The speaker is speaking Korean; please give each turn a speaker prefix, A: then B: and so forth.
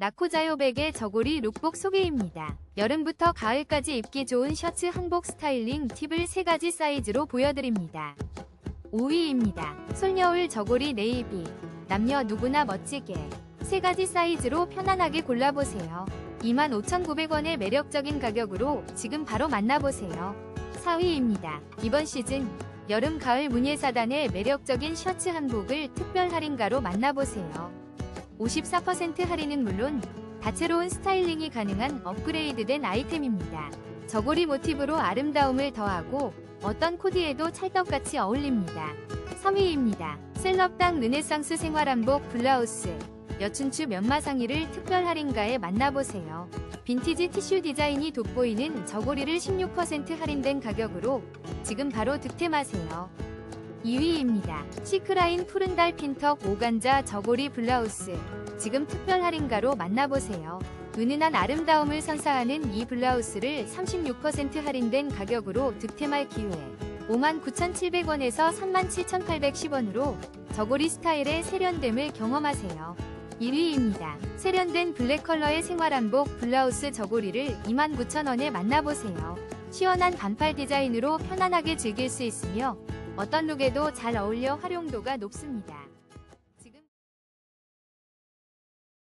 A: 나코자요백의 저고리 룩복 소개입니다. 여름부터 가을까지 입기 좋은 셔츠 한복 스타일링 팁을 3가지 사이즈로 보여드립니다. 5위입니다. 솔여울 저고리 네이비. 남녀 누구나 멋지게. 3가지 사이즈로 편안하게 골라보세요. 25,900원의 매력적인 가격으로 지금 바로 만나보세요. 4위입니다. 이번 시즌 여름 가을 문예사단의 매력적인 셔츠 한복을 특별 할인가로 만나보세요. 54% 할인은 물론 다채로운 스타일링이 가능한 업그레이드된 아이템입니다. 저고리 모티브로 아름다움을 더하고 어떤 코디에도 찰떡같이 어울립니다. 3위입니다. 셀럽당 르네상스 생활한복 블라우스 여춘추 면마상의를 특별 할인가에 만나보세요. 빈티지 티슈 디자인이 돋보이는 저고리를 16% 할인된 가격으로 지금 바로 득템하세요. 2위입니다. 시크라인 푸른 달 핀턱 오간자 저고리 블라우스. 지금 특별 할인가로 만나보세요. 은은한 아름다움을 선사하는 이 블라우스를 36% 할인된 가격으로 득템할 기회. 59,700원에서 37,810원으로 저고리 스타일의 세련됨을 경험하세요. 1위입니다. 세련된 블랙 컬러의 생활한복 블라우스 저고리를 29,000원에 만나보세요. 시원한 반팔 디자인으로 편안하게 즐길 수 있으며 어떤 룩에도 잘 어울려 활용도가 높습니다.